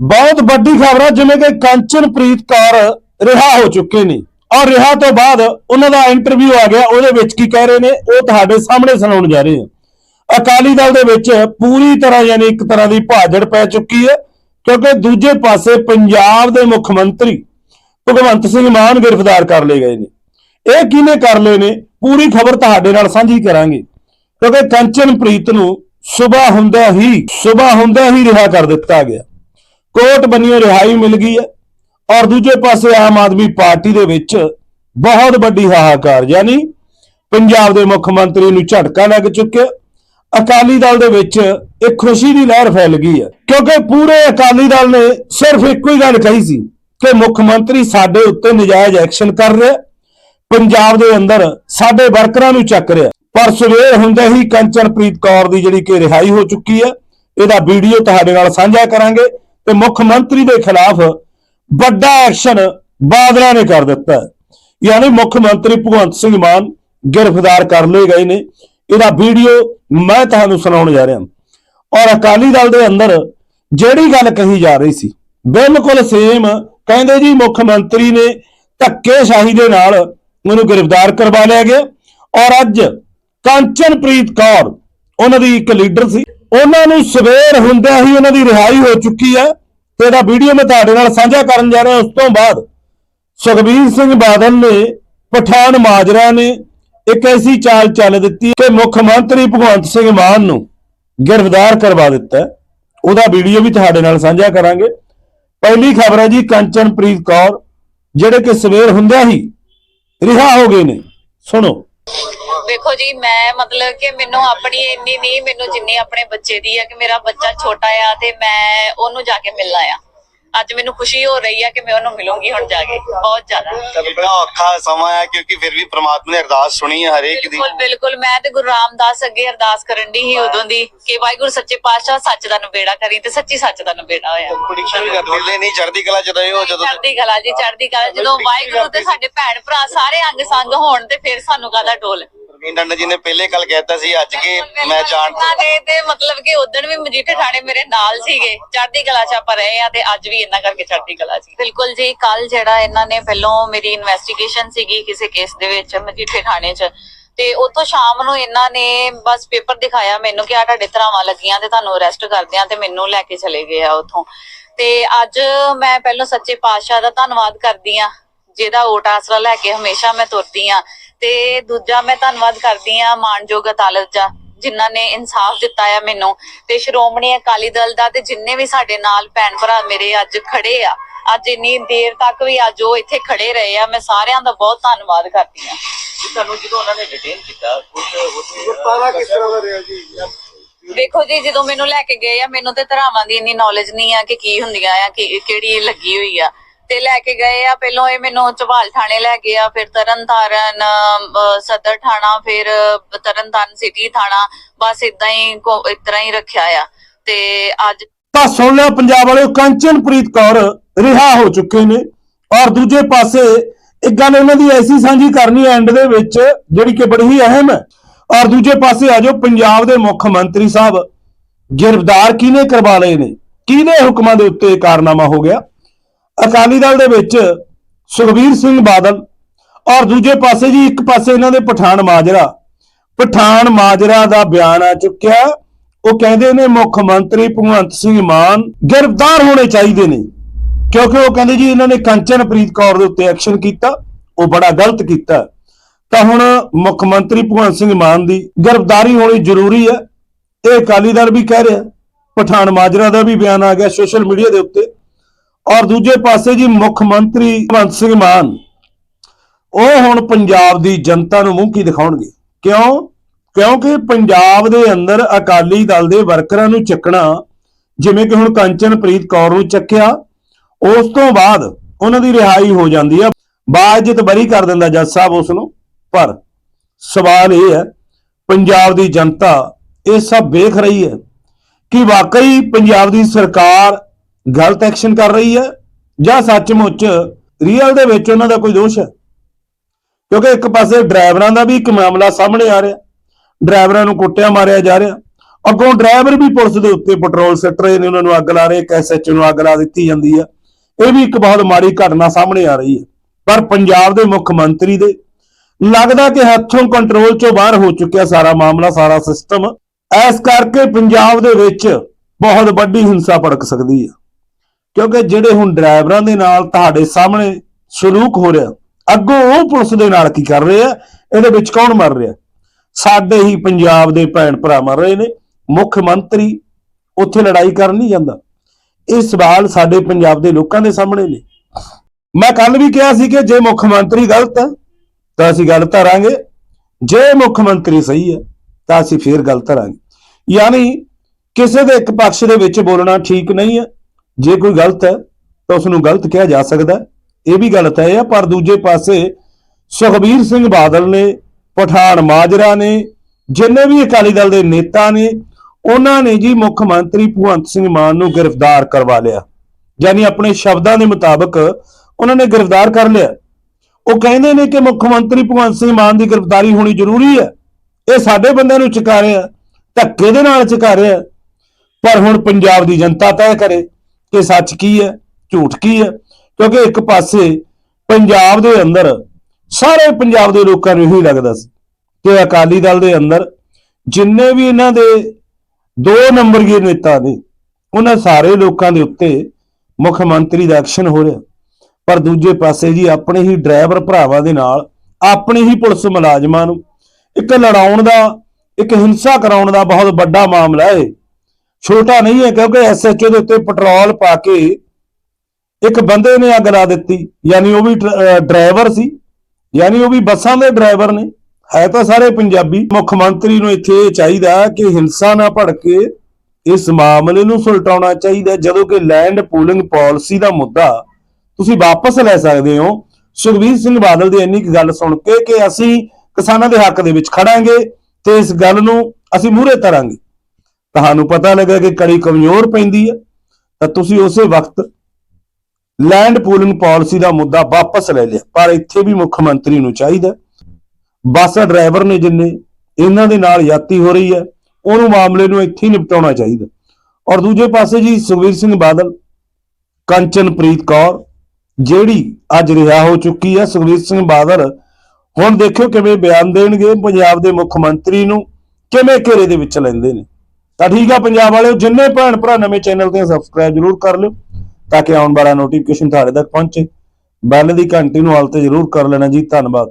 ਬਹੁਤ ਵੱਡੀ ਖਬਰ ਹੈ ਜਿਵੇਂ ਕਿ ਕੰਚਨਪ੍ਰੀਤ ਕੌਰ ਰਿਹਾ ਹੋ ਚੁੱਕੇ ਨੇ। ਔਰ ਰਿਹਾ ਤੋਂ ਬਾਅਦ ਉਹਨਾਂ ਦਾ ਇੰਟਰਵਿਊ ਆ ਗਿਆ, ਉਹਦੇ ਵਿੱਚ ਕੀ ਕਹਿ ਰਹੇ ਨੇ, ਉਹ ਤੁਹਾਡੇ ਸਾਹਮਣੇ ਸੁਣਾਉਣ ਜਾ ਰਹੇ ਹਾਂ। ਅਕਾਲੀ ਦਲ ਦੇ ਵਿੱਚ ਪੂਰੀ ਤਰ੍ਹਾਂ ਯਾਨੀ ਇੱਕ ਤਰ੍ਹਾਂ ਦੀ ਭਾਜੜ ਪੈ ਚੁੱਕੀ ਹੈ, ਕਿਉਂਕਿ ਦੂਜੇ ਪਾਸੇ ਪੰਜਾਬ ਦੇ ਮੁੱਖ ਮੰਤਰੀ ਭਗਵੰਤ ਸਿੰਘ ਮਾਨ ਗ੍ਰਿਫਤਾਰ ਕਰ ਲਏ ਗਏ ਨੇ। ਇਹ ਕਿਹਨੇ ਕਰ ਲਏ ਨੇ, ਪੂਰੀ ਖਬਰ ਤੁਹਾਡੇ ਨਾਲ ਸਾਂਝੀ ਕਰਾਂਗੇ। ਕਿਉਂਕਿ ਕੰਚਨਪ੍ਰੀਤ ਨੂੰ ਸਵੇਰ ਹੁੰਦਾ ਹੀ ਸਵੇਰ ਹੁੰਦਾ ਹੀ ਰਿਹਾ ਕਰ ਦਿੱਤਾ ਗਿਆ। ਕੋਰਟ ਬਣੀਓ ਰਿਹਾਈ ਮਿਲ ਗਈ ਹੈ ਔਰ ਦੂਜੇ ਪਾਸੇ ਆਮ ਆਦਮੀ ਪਾਰਟੀ ਦੇ ਵਿੱਚ ਬਹੁਤ ਵੱਡੀ ਹਾਹਾਕਾਰ, ਯਾਨੀ ਪੰਜਾਬ ਦੇ ਮੁੱਖ ਮੰਤਰੀ ਨੂੰ ਝਟਕਾ ਲੱਗ ਚੁੱਕਿਆ। ਅਕਾਲੀ ਦਲ ਦੇ ਵਿੱਚ ਇੱਕ ਖੁਸ਼ੀ ਦੀ ਲਹਿਰ ਫੈਲ ਗਈ ਹੈ, ਕਿਉਂਕਿ ਪੂਰੇ ਅਕਾਲੀ ਦਲ ਨੇ ਸਿਰਫ ਇੱਕੋ ਹੀ ਗੱਲ ਕਹੀ ਸੀ ਕਿ ਮੁੱਖ ਮੰਤਰੀ ਸਾਡੇ ਉੱਤੇ ਨਜਾਇਜ਼ ਐਕਸ਼ਨ ਕਰ ਰਿਹਾ ਪੰਜਾਬ ਦੇ ਅੰਦਰ ਸਾਡੇ ਵਰਕਰਾਂ ਨੂੰ ਚੱਕ ਰਿਹਾ ਪਰ ਸਵੇਰ ਹੁੰਦੇ ਹੀ ਕੰਚਨਪ੍ਰੀਤ ਕੌਰ ਦੀ ਜਿਹੜੀ ਕਿ ਰਿਹਾਈ ਹੋ ਚੁੱਕੀ ਹੈ, ਇਹਦਾ ਵੀਡੀਓ ਤੁਹਾਡੇ ਨਾਲ ਸਾਂਝਾ ਕਰਾਂਗੇ। ਤੇ ਮੁੱਖ ਮੰਤਰੀ ਦੇ ਖਿਲਾਫ ਵੱਡਾ ਐਕਸ਼ਨ ਬਾਦਲਾਂ ਨੇ ਕਰ ਦਿੱਤਾ ਯਾਨੀ ਮੁੱਖ ਮੰਤਰੀ ਭਗਵੰਤ ਸਿੰਘ ਮਾਨ ਗ੍ਰਿਫਤਾਰ ਕਰ ਲਏ ਗਏ ਨੇ। ਇਹਦਾ ਵੀਡੀਓ ਮੈਂ ਤੁਹਾਨੂੰ ਸੁਣਾਉਣ ਜਾ ਰਿਹਾ ਔਰ ਅਕਾਲੀ ਦਲ ਦੇ ਅੰਦਰ ਜਿਹੜੀ ਗੱਲ ਕਹੀ ਜਾ ਰਹੀ ਸੀ, ਬਿਲਕੁਲ ਸੇਮ ਕਹਿੰਦੇ ਜੀ ਮੁੱਖ ਮੰਤਰੀ ਨੇ ਧੱਕੇਸ਼ਾਹੀ ਦੇ ਨਾਲ ਉਹਨੂੰ ਗ੍ਰਿਫਤਾਰ ਕਰਵਾ ਲਿਆ ਗਿਆ। ਔਰ ਅੱਜ ਕੰਚਨਪ੍ਰੀਤ ਕੌਰ, ਉਹਨਾਂ ਦੀ ਇੱਕ ਲੀਡਰ ਸੀ, ਉਹਨਾਂ ਨੂੰ ਸਵੇਰ ਹੁੰਦਿਆਂ ਹੀ ਉਹਨਾਂ ਦੀ ਰਿਹਾਈ ਹੋ ਚੁੱਕੀ ਹੈ। ਤੇ ਇਹਦਾ ਵੀਡੀਓ ਮੈਂ ਤੁਹਾਡੇ ਨਾਲ ਸਾਂਝਾ ਕਰਨ ਜਾ ਰਿਹਾ, ਉਸ ਤੋਂ ਬਾਅਦ ਸੁਖਬੀਰ ਸਿੰਘ ਬਾਦਲ ਨੇ ਪਠਾਨ ਮਾਜਰਾ ਨੇ ਇੱਕ ਐਸੀ ਚਾਲ ਚੱਲ ਦਿੱਤੀ ਕਿ ਮੁੱਖ ਮੰਤਰੀ ਭਗਵੰਤ ਸਿੰਘ ਮਾਨ ਨੂੰ ਗ੍ਰਿਫਤਾਰ ਕਰਵਾ ਦਿੱਤਾ। ਉਹਦਾ ਵੀਡੀਓ ਵੀ ਤੁਹਾਡੇ ਨਾਲ ਸਾਂਝਾ ਕਰਾਂਗੇ। ਪਹਿਲੀ ਖਬਰ ਹੈ ਜੀ, ਕੰਚਨਪ੍ਰੀਤ ਕੌਰ, ਜਿਹੜੇ ਕਿ ਸਵੇਰ ਹੁੰਦਿਆਂ ਹੀ ਰਿਹਾ ਹੋ ਗਏ ਨੇ। ਸੁਣੋ। ਵੇਖੋ ਜੀ ਮੈਂ ਮਤਲਬ ਕਿ ਮੈਨੂੰ ਆਪਣੀ ਇੰਨੀ ਨਹੀਂ ਮੈਨੂੰ ਜਿੰਨੀ ਆਪਣੇ ਬੱਚੇ ਦੀ ਆ ਕਿ ਮੇਰਾ ਬੱਚਾ ਛੋਟਾ ਆ ਤੇ ਮੈਂ ਉਹਨੂੰ ਜਾ ਕੇ ਮਿਲਣਾ ਆ ਅੱਜ ਮੈਨੂੰ ਖੁਸ਼ੀ ਹੋ ਰਹੀ ਆ ਕਿ ਮੈਂ ਉਹਨੂੰ ਮਿਲੂੰਗੀ ਹੁਣ ਜਾ ਕੇ ਬਹੁਤ ਜ਼ਿਆਦਾ। ਬੜਾ ਔਖਾ ਸਮਾਂ ਹੈ ਕਿਉਂਕਿ ਫਿਰ ਵੀ ਪ੍ਰਮਾਤਮਾ ਨੇ ਅਰਦਾਸ ਸੁਣੀ ਹੈ ਹਰੇਕ ਦੀ। ਬਿਲਕੁਲ ਬਿਲਕੁਲ ਮੈਂ ਤੇ ਗੁਰੂ ਰਾਮਦਾਸ ਅੱਗੇ ਅਰਦਾਸ ਕਰਨ ਦੀ ਸੀ ਉਦੋਂ ਦੀ ਕਿ ਵਾਹਿਗੁਰੂ ਸੱਚੇ ਪਾਤਸ਼ਾਹ ਸੱਚ ਦਾ ਨਵੇੜਾ ਕਰੀ ਤੇ ਸੱਚੀ ਸੱਚ ਦਾ ਨਵੇੜਾ ਹੋਇਆ। ਪ੍ਰੀਖਿਆ ਵੀ ਕਰਦੇ ਦਿਲੇ ਨਹੀਂ ਚੜ੍ਹਦੀ ਕਲਾ ਰਹੇ ਹੋ ਜਦੋਂ ਚੜ੍ਹਦੀ ਕਲਾ ਜੀ ਚੜ੍ਹਦੀ ਕਲਾ ਜਦੋਂ ਵਾਹਿਗੁਰੂ ਤੇ ਸਾਡੇ ਭੈਣ ਭਰਾ ਸਾਰੇ ਅੰਗ ਸੰਗ ਹੋਣ ਤੇ ਫਿਰ ਸਾਨੂੰ ਕਾਹਦਾ ਢੋਲ ਪ੍ਰਵੀਨ ਡੰਡਾ ਜੀ ਨੇ ਪਹਿਲੇ ਕੱਲ ਕਹਿਤਾ ਸੀ ਅੱਜ ਕਿ ਮੈਂ ਜਾਣ ਉਹਨਾਂ ਦੇ ਤੇ ਮਤਲਬ ਕਿ ਉਦੋਂ ਵੀ ਮਜੀਠੇ ਥਾਣੇ ਮੇਰੇ ਨਾਲ ਸੀਗੇ ਚੜ੍ਹਦੀ ਕਲਾ ਚ ਆਪਾਂ ਰਹੇ ਆ ਤੇ ਅੱਜ ਵੀ ਇਹਨਾਂ ਕਰਕੇ ਚੜ੍ਹਦੀ ਕਲਾ ਸੀ ਬਿਲਕੁਲ ਜੀ ਕੱਲ ਜਿਹੜਾ ਇਹਨਾਂ ਨੇ ਪਹਿਲੋਂ ਮੇਰੀ ਇਨਵੈਸਟੀਗੇਸ਼ਨ ਸੀਗੀ ਕਿਸੇ ਕੇਸ ਦੇ ਵਿੱਚ ਮਜੀਠੇ ਥਾਣੇ 'ਚ। ਤੇ ਉੱਥੋਂ ਸ਼ਾਮ ਨੂੰ ਇਹਨਾਂ ਨੇ ਬਸ ਪੇਪਰ ਦਿਖਾਇਆ ਮੈਨੂੰ ਕਿ ਆ ਤੁਹਾਡੇ ਧਰਾਵਾਂ ਲੱਗੀਆਂ ਤੇ ਤੁਹਾਨੂੰ ਅਰੈਸਟ ਕਰਦੇ ਆ ਤੇ ਮੈਨੂੰ ਲੈ ਕੇ ਚਲੇ ਗਏ ਆ ਉੱਥੋਂ। ਤੇ ਅੱਜ ਮੈਂ ਪਹਿਲਾਂ ਸੱਚੇ ਪਾਤਸ਼ਾਹ ਦਾ ਧੰਨਵਾਦ ਕਰਦੀ ਆ ਜਿਹਦਾ ਓਟ ਆਸਰਾ ਲੈ ਕੇ ਹਮੇਸ਼ਾ ਮੈਂ ਤੁਰਦੀ ਆ ਤੇ ਦੂਜਾ ਮੈਂ ਧੰਨਵਾਦ ਕਰਦੀ ਆ ਮਾਨਯੋਗ ਅਦਾਲਤ ਦਾ ਜਿਨ੍ਹਾਂ ਨੇ ਇਨਸਾਫ ਦਿੱਤਾ ਆ ਮੈਨੂੰ। ਤੇ ਸ਼੍ਰੋਮਣੀ ਅਕਾਲੀ ਦਲ ਦਾ ਤੇ ਜਿੰਨੇ ਵੀ ਸਾਡੇ ਨਾਲ ਭੈਣ ਭਰਾ ਮੇਰੇ ਅੱਜ ਖੜੇ ਆ ਅੱਜ ਇੰਨੀ ਦੇਰ ਤੱਕ ਵੀ ਅੱਜ ਉਹ ਇੱਥੇ ਖੜੇ ਰਹੇ ਆ ਮੈਂ ਸਾਰਿਆਂ ਦਾ ਬਹੁਤ ਧੰਨਵਾਦ ਕਰਦੀ ਆ ਤੁਹਾਨੂੰ ਜਦੋਂ ਉਹਨਾਂ ਨੇ ਡਿਟੇਨ ਕੀਤਾ ਕੁਝ ਸਾਰਾ ਕਿਸ ਤਰ੍ਹਾਂ ਦਾ ਰਿਹਾ ਜੀ? ਵੇਖੋ ਜੀ ਜਦੋਂ ਮੈਨੂੰ ਲੈ ਕੇ ਗਏ ਆ ਮੈਨੂੰ ਤੇ ਧਰਾਵਾਂ ਦੀ ਇੰਨੀ ਨੌਲੇਜ ਨਹੀਂ ਆ ਕਿ ਕੀ ਹੁੰਦੀਆਂ ਆ ਕਿ ਕਿਹੜੀ ਲੱਗੀ ਹੋਈ ਆ। ਤੇ ਲੈ ਕੇ ਗਏ ਆ। ਪਹਿਲਾਂ ਇਹ ਮੈਨੂੰ ਚਵਾਲ ਥਾਣੇ ਲੈ ਗਏ ਆ, ਫਿਰ ਤਰਨਤਾਰਨ ਸਦਰ ਥਾਣਾ, ਫਿਰ ਤਰਨਤਾਰਨ ਸਿਟੀ ਥਾਣਾ। ਬਸ ਇਦਾਂ ਹੀ ਕੋ- ਹੀ ਰੱਖਿਆ ਆ। ਤੇ ਅੱਜ ਤਾਂ ਸੁਣ ਲਿਆ ਪੰਜਾਬ ਵਾਲਿਓ ਕੰਚਨਪ੍ਰੀਤ ਕੌਰ ਰਿਹਾ ਹੋ ਚੁੱਕੇ ਨੇ। ਔਰ ਦੂਜੇ ਪਾਸੇ ਇੱਕ ਗੱਲ ਇਹਨਾਂ ਦੀ ਐਸੀ ਸਾਂਝੀ ਕਰਨੀ ਐਂਡ ਦੇ ਵਿੱਚ, ਜਿਹੜੀ ਕਿ ਬੜੀ ਹੀ ਅਹਿਮ ਹੈ। ਔਰ ਦੂਜੇ ਪਾਸੇ ਆਜੋ ਪੰਜਾਬ ਦੇ ਮੁੱਖ ਮੰਤਰੀ ਸਾਹਿਬ, ਗ੍ਰਿਫਤਾਰ ਕਿਹਨੇ ਕਰਵਾ ਲਏ ਨੇ? ਕਿਹਦੇ ਹੁਕਮਾਂ ਦੇ ਉੱਤੇ ਕਾਰਨਾਮਾ ਹੋ ਗਿਆ? ਅਕਾਲੀ ਦਲ ਦੇ ਵਿੱਚ ਸੁਖਬੀਰ ਸਿੰਘ ਬਾਦਲ ਔਰ ਦੂਜੇ ਪਾਸੇ ਜੀ, ਇੱਕ ਪਾਸੇ ਇਹਨਾਂ ਦੇ ਪਠਾਨ ਮਾਜਰਾ। ਪਠਾਨ ਮਾਜਰਾ ਦਾ ਬਿਆਨ ਆ ਚੁੱਕਿਆ। ਉਹ ਕਹਿੰਦੇ ਨੇ ਮੁੱਖ ਮੰਤਰੀ ਭਗਵੰਤ ਸਿੰਘ ਮਾਨ ਗ੍ਰਿਫਤਾਰ ਹੋਣੇ ਚਾਹੀਦੇ ਨੇ। ਕਿਉਂਕਿ ਉਹ ਕਹਿੰਦੇ ਜੀ ਇਹਨਾਂ ਨੇ ਕੰਚਨਪ੍ਰੀਤ ਕੌਰ ਦੇ ਉੱਤੇ ਐਕਸ਼ਨ ਕੀਤਾ। ਉਹ ਬੜਾ ਗਲਤ ਕੀਤਾ। ਤਾਂ ਹੁਣ ਮੁੱਖ ਮੰਤਰੀ ਭਗਵੰਤ ਸਿੰਘ ਮਾਨ ਦੀ ਗ੍ਰਿਫਤਾਰੀ ਹੋਣੀ ਜ਼ਰੂਰੀ ਹੈ। ਇਹ ਅਕਾਲੀ ਦਲ ਵੀ ਕਹਿ ਰਿਹਾ। ਪਠਾਨ ਮਾਜਰਾ ਦਾ ਵੀ ਬਿਆਨ ਆ ਗਿਆ ਸੋਸ਼ਲ ਮੀਡੀਆ ਦੇ ਉੱਤੇ। ਔਰ ਦੂਜੇ ਪਾਸੇ ਜੀ ਮੁੱਖ ਮੰਤਰੀ ਭਗਵੰਤ ਸਿੰਘ ਮਾਨ, ਉਹ ਹੁਣ ਪੰਜਾਬ ਦੀ ਜਨਤਾ ਨੂੰ ਮੂੰਹ ਕੀ ਦਿਖਾਉਣਗੇ? ਕਿਉਂ? ਕਿਉਂਕਿ ਪੰਜਾਬ ਦੇ ਅੰਦਰ ਅਕਾਲੀ ਦਲ ਦੇ ਵਰਕਰਾਂ ਨੂੰ ਚੱਕਣਾ, ਜਿਵੇਂ ਕਿ ਹੁਣ ਕੰਚਨਪ੍ਰੀਤ ਕੌਰ ਨੂੰ ਚੱਕਿਆ, ਉਸ ਤੋਂ ਬਾਅਦ ਉਹਨਾਂ ਦੀ ਰਿਹਾਈ ਹੋ ਜਾਂਦੀ ਆ। ਬਾਅਦ ਬਰੀ ਕਰ ਦਿੰਦਾ ਜੱਜ ਸਾਹਿਬ ਉਸ ਨੂੰ। ਪਰ ਸਵਾਲ ਇਹ ਹੈ, ਪੰਜਾਬ ਦੀ ਜਨਤਾ ਇਹ ਸਭ ਵੇਖ ਰਹੀ ਹੈ ਕਿ ਵਾਕਈ ਪੰਜਾਬ ਦੀ ਸਰਕਾਰ ਗਲਤ ਐਕਸ਼ਨ ਕਰ ਰਹੀ ਹੈ ਜਾਂ ਸੱਚਮੁੱਚ ਰੀਅਲ ਦੇ ਵਿੱਚ ਉਹਨਾਂ ਦਾ ਕੋਈ ਦੋਸ਼ ਹੈ? ਕਿਉਂਕਿ ਇੱਕ ਪਾਸੇ ਡਰਾਈਵਰਾਂ ਦਾ ਵੀ ਇੱਕ ਮਾਮਲਾ ਸਾਹਮਣੇ ਆ ਰਿਹਾ। ਡਰਾਈਵਰਾਂ ਨੂੰ ਕੁੱਟਿਆ, ਮਾਰਿਆ ਜਾ ਰਿਹਾ। ਅੱਗੋਂ ਡਰਾਈਵਰ ਵੀ ਪੁਲਿਸ ਦੇ ਉੱਤੇ ਪੈਟਰੋਲ ਸਿੱਟ ਰਹੇ ਨੇ, ਉਹਨਾਂ ਨੂੰ ਅੱਗ ਲਾ ਰਹੇ, ਇੱਕ ਐਸਐਚਓ ਨੂੰ ਅੱਗ ਲਾ ਦਿੱਤੀ ਜਾਂਦੀ ਆ ਇਹ ਵੀ ਇੱਕ ਬਹੁਤ ਮਾੜੀ ਘਟਨਾ ਸਾਹਮਣੇ ਆ ਰਹੀ ਹੈ। ਪਰ ਪੰਜਾਬ ਦੇ ਮੁੱਖ ਮੰਤਰੀ ਦੇ ਲੱਗਦਾ ਕਿ ਹੱਥੋਂ ਕੰਟਰੋਲ ਚੋਂ ਬਾਹਰ ਹੋ ਚੁੱਕਿਆ ਸਾਰਾ ਮਾਮਲਾ, ਸਾਰਾ ਸਿਸਟਮ ਐਸ ਕਰਕੇ ਪੰਜਾਬ ਦੇ ਵਿੱਚ ਬਹੁਤ ਵੱਡੀ ਹਿੰਸਾ ਭੜਕ ਸਕਦੀ ਹੈ। ਕਿਉਂਕਿ ਜਿਹੜੇ ਹੁਣ ਡਰਾਈਵਰਾਂ ਦੇ ਨਾਲ ਤੁਹਾਡੇ ਸਾਹਮਣੇ ਸਲੂਕ ਹੋ ਰਿਹਾ, ਅੱਗੋਂ ਉਹ ਪੁਲਿਸ ਦੇ ਨਾਲ ਕੀ ਕਰ ਰਹੇ ਆ? ਇਹਦੇ ਵਿੱਚ ਕੌਣ ਮਰ ਰਿਹਾ? ਸਾਡੇ ਹੀ ਪੰਜਾਬ ਦੇ ਭੈਣ ਭਰਾ ਮਰ ਰਹੇ ਨੇ। ਮੁੱਖ ਮੰਤਰੀ ਉੱਥੇ ਲੜਾਈ ਕਰਨ ਨਹੀਂ ਜਾਂਦਾ। ਇਹ ਸਵਾਲ ਸਾਡੇ ਪੰਜਾਬ ਦੇ ਲੋਕਾਂ ਦੇ ਸਾਹਮਣੇ ਨੇ। ਮੈਂ ਕੱਲ ਵੀ ਕਿਹਾ ਸੀ ਕਿ ਜੇ ਮੁੱਖ ਮੰਤਰੀ ਗਲਤ ਹੈ, ਤਾਂ ਅਸੀਂ ਗੱਲ ਧਰਾਂਗੇ। ਜੇ ਮੁੱਖ ਮੰਤਰੀ ਸਹੀ ਹੈ, ਤਾਂ ਅਸੀਂ ਫੇਰ ਗੱਲ ਧਰਾਂਗੇ। ਯਾਨੀ ਕਿਸੇ ਦੇ ਇੱਕ ਪੱਖ ਦੇ ਵਿੱਚ ਬੋਲਣਾ ਠੀਕ ਨਹੀਂ ਹੈ ਜੇ ਕੋਈ ਗਲਤ ਹੈ, ਤਾਂ ਉਸ ਨੂੰ ਗਲਤ ਕਿਹਾ ਜਾ ਸਕਦਾ ਇਹ ਵੀ ਗਲਤ ਹੈ, ਪਰ ਦੂਜੇ ਪਾਸੇ ਸੁਖਬੀਰ ਸਿੰਘ ਬਾਦਲ ਨੇ, ਪਠਾਨ ਮਾਜਰਾ ਨੇ, ਜਿੰਨੇ ਵੀ ਅਕਾਲੀ ਦਲ ਦੇ ਨੇਤਾ ਨੇ, ਉਹਨਾਂ ਨੇ ਜੀ ਮੁੱਖ ਮੰਤਰੀ ਭਗਵੰਤ ਸਿੰਘ ਮਾਨ ਨੂੰ ਗ੍ਰਿਫਤਾਰ ਕਰਵਾ ਲਿਆ। ਯਾਨੀ ਆਪਣੇ ਸ਼ਬਦਾਂ ਦੇ ਮੁਤਾਬਕ ਉਹਨਾਂ ਨੇ ਗ੍ਰਿਫਤਾਰ ਕਰ ਲਿਆ। ਉਹ ਕਹਿੰਦੇ ਨੇ ਕਿ ਮੁੱਖ ਮੰਤਰੀ ਭਗਵੰਤ ਸਿੰਘ ਮਾਨ ਦੀ ਗ੍ਰਿਫਤਾਰੀ ਹੋਣੀ ਜ਼ਰੂਰੀ ਹੈ। ਇਹ ਸਾਡੇ ਬੰਦਿਆਂ ਨੂੰ ਚੁਕਾ ਰਿਹਾ, ਧੱਕੇ ਦੇ ਨਾਲ ਚੁਕਾ ਰਿਹਾ। ਪਰ ਹੁਣ ਪੰਜਾਬ ਦੀ ਜਨਤਾ ਤੈਅ ਕਰੇ। ਕਿ ਸੱਚ ਕੀ ਹੈ? ਝੂਠ ਕੀ ਹੈ? ਕਿਉਂਕਿ ਇੱਕ ਪਾਸੇ ਪੰਜਾਬ ਦੇ ਅੰਦਰ, ਸਾਰੇ ਪੰਜਾਬ ਦੇ ਲੋਕਾਂ ਨੂੰ ਇਹੀ ਲੱਗਦਾ ਸੀ ਕਿ ਅਕਾਲੀ ਦਲ ਦੇ ਅੰਦਰ ਜਿੰਨੇ ਵੀ ਇਹਨਾਂ ਦੇ ਦੋ ਨੰਬਰਗੀ ਨੇਤਾ ਨੇ, ਉਹਨਾਂ ਸਾਰੇ ਲੋਕਾਂ ਦੇ ਉੱਤੇ ਮੁੱਖ ਮੰਤਰੀ ਦਾ ਐਕਸ਼ਨ ਹੋ ਰਿਹਾ। ਪਰ ਦੂਜੇ ਪਾਸੇ ਜੀ ਆਪਣੇ ਹੀ ਡਰਾਈਵਰ ਭਰਾਵਾਂ ਦੇ ਨਾਲ, ਆਪਣੇ ਹੀ ਪੁਲਿਸ ਮੁਲਾਜ਼ਮਾਂ ਨੂੰ ਇੱਕ ਲੜਾਉਣ ਦਾ, ਇੱਕ ਹਿੰਸਾ ਕਰਾਉਣ ਦਾ ਬਹੁਤ ਵੱਡਾ ਮਾਮਲਾ ਹੈ। ਛੋਟਾ ਨਹੀਂ ਹੈ ਕਿਉਂਕਿ ਐਸਐਚਓ ਦੇ ਉੱਤੇ ਪੈਟਰੋਲ ਪਾ ਕੇ ਇੱਕ ਬੰਦੇ ਨੇ ਅੱਗ ਲਾ ਦਿੱਤੀ, ਯਾਨੀ ਉਹ ਵੀ ਡਰਾਈਵਰ ਸੀ, ਯਾਨੀ ਉਹ ਵੀ ਬੱਸਾਂ ਦੇ ਡਰਾਈਵਰ ਨੇ। ਹੈ ਤਾਂ ਸਾਰੇ ਪੰਜਾਬੀ। ਮੁੱਖ ਮੰਤਰੀ ਨੂੰ ਇੱਥੇ ਇਹ ਚਾਹੀਦਾ ਕਿ ਹਿੰਸਾ ਨਾ ਭੜਕੇ ਇਸ ਮਾਮਲੇ ਨੂੰ ਸੁਲਟਾਉਣਾ ਚਾਹੀਦਾ। ਜਦੋਂ ਕਿ ਲੈਂਡ ਪੂਲਿੰਗ ਪਾਲਿਸੀ ਦਾ ਮੁੱਦਾ ਤੁਸੀਂ ਵਾਪਸ ਲੈ ਸਕਦੇ ਹੋ। ਸੁਖਬੀਰ ਸਿੰਘ ਬਾਦਲ ਦੀ ਇੰਨੀ ਕੁ ਗੱਲ ਸੁਣ ਕੇ ਕਿ ਅਸੀਂ ਕਿਸਾਨਾਂ ਦੇ ਹੱਕ ਦੇ ਵਿੱਚ ਖੜਾਂਗੇ ਤੇ ਇਸ ਗੱਲ ਨੂੰ ਅਸੀਂ ਮੂਹਰੇ ਤਰਾਂਗੇ। ਤੁਹਾਨੂੰ ਪਤਾ ਲੱਗਾ ਕਿ ਕੜੀ ਕਮਜ਼ੋਰ ਪੈਂਦੀ ਹੈ, ਤਾਂ ਤੁਸੀਂ ਉਸੇ ਵਕਤ ਲੈਂਡ ਪੂਲਿੰਗ ਪਾਲਿਸੀ ਦਾ ਮੁੱਦਾ ਵਾਪਸ ਲੈ ਲਿਆ। ਪਰ ਇੱਥੇ ਵੀ ਮੁੱਖ ਮੰਤਰੀ ਨੂੰ ਚਾਹੀਦਾ ਬੱਸ ਡਰਾਈਵਰ ਨੇ ਜਿੰਨੇ ਇਹਨਾਂ ਦੇ ਨਾਲ ਯਾਤੀ ਹੋ ਰਹੀ ਹੈ, ਉਹਨੂੰ ਮਾਮਲੇ ਨੂੰ ਇੱਥੇ ਹੀ ਨਿਪਟਾਉਣਾ ਚਾਹੀਦਾ। ਔਰ ਦੂਜੇ ਪਾਸੇ ਜੀ ਸੁਖਬੀਰ ਸਿੰਘ ਬਾਦਲ, ਕੰਚਨਪ੍ਰੀਤ ਕੌਰ, ਜਿਹੜੀ ਅੱਜ ਰਿਹਾ ਹੋ ਚੁੱਕੀ ਹੈ, ਸੁਖਬੀਰ ਸਿੰਘ ਬਾਦਲ, ਹੁਣ ਦੇਖਿਓ ਕਿਵੇਂ ਬਿਆਨ ਦੇਣਗੇ, ਪੰਜਾਬ ਦੇ ਮੁੱਖ ਮੰਤਰੀ ਨੂੰ ਕਿਵੇਂ ਘੇਰੇ ਦੇ ਵਿੱਚ ਲੈਂਦੇ ਨੇ। ਤਾਂ ਠੀਕ ਆ ਪੰਜਾਬ ਵਾਲਿਓ, ਜਿੰਨੇ ਭੈਣ ਭਰਾ ਨਵੇਂ ਚੈਨਲ ਤੇ ਸਬਸਕ੍ਰਾਈਬ ਜਰੂਰ ਕਰ ਲਿਓ, ਤਾਂ ਕਿ ਆਉਣ ਵਾਲਾ ਨੋਟੀਫਿਕੇਸ਼ਨ ਤੁਹਾਡੇ ਤੱਕ ਪਹੁੰਚੇ। ਬੈਲ ਦੀ ਘੰਟੀ ਨੂੰ ਹਾਲ ਤੇ ਜਰੂਰ ਕਰ ਲੈਣਾ ਜੀ, ਧੰਨਵਾਦ।